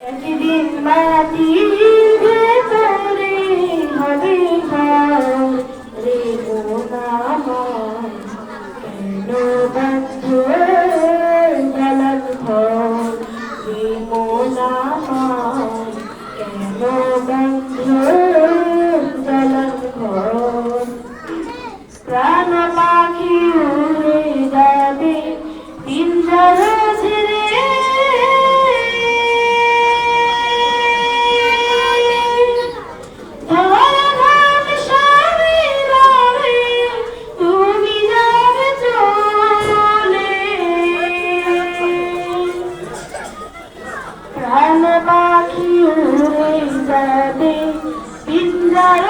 É que vim প্রাণ পাখি উড়ে যাবে পিঞ্জার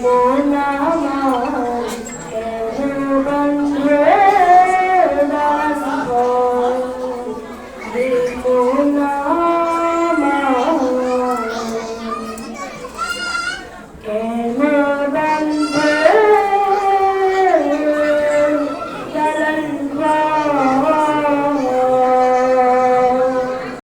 ঘর